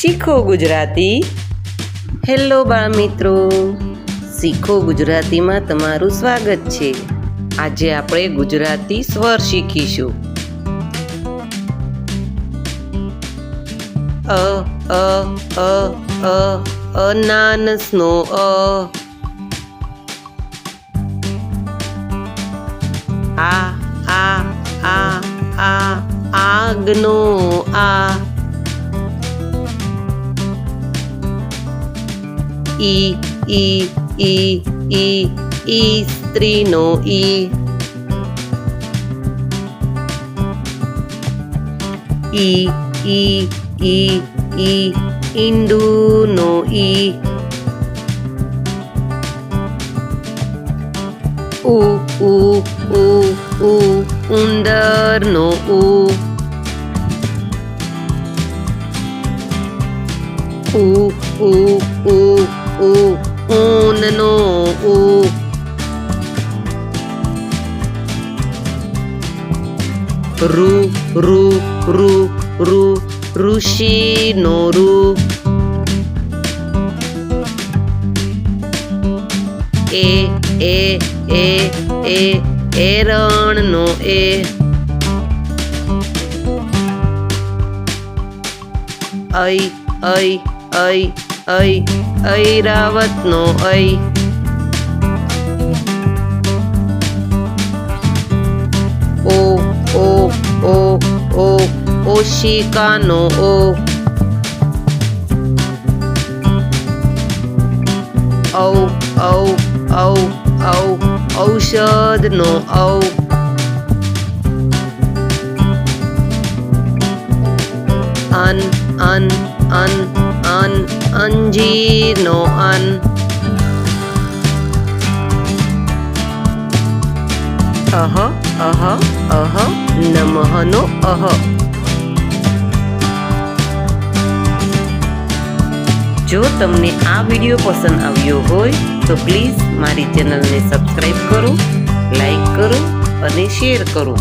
શીખો ગુજરાતી. હેલો બાળ મિત્રો શીખો ગુજરાતીમાં તમારું સ્વાગત છે. આજે આપણે ગુજરાતી સ્વર શીખીશું. અ અ અ અ, અનાનસનો અ. આ આ આ આ, આગનો આ. i i i i istrino i. I i i i induno i. U u u u underno u. U u u. ஓ ஊனனோ ஓ ரு ரு ரு ரு ருஷி நோரு ஏ ஏ ஏ ஏ ஏரான் நோ ஏ ஐ ஐ ஐ ஐ ઐરાવતનો ઐ ઓ ઓ ઓ ઓ, ઓશિકાનો ઓ. ઔ ઔ ઔ ઔ, ઔષધનો ઔ. અન અન અન અન અંજીરનો અન. અહ અહ અહ, નમઃનો અહ. જો તમને આ વીડિયો પસંદ આવ્યો હોય, તો પ્લીઝ મારી ચેનલને સબસ્ક્રાઈબ કરો લાઈક કરો અને શેર કરો.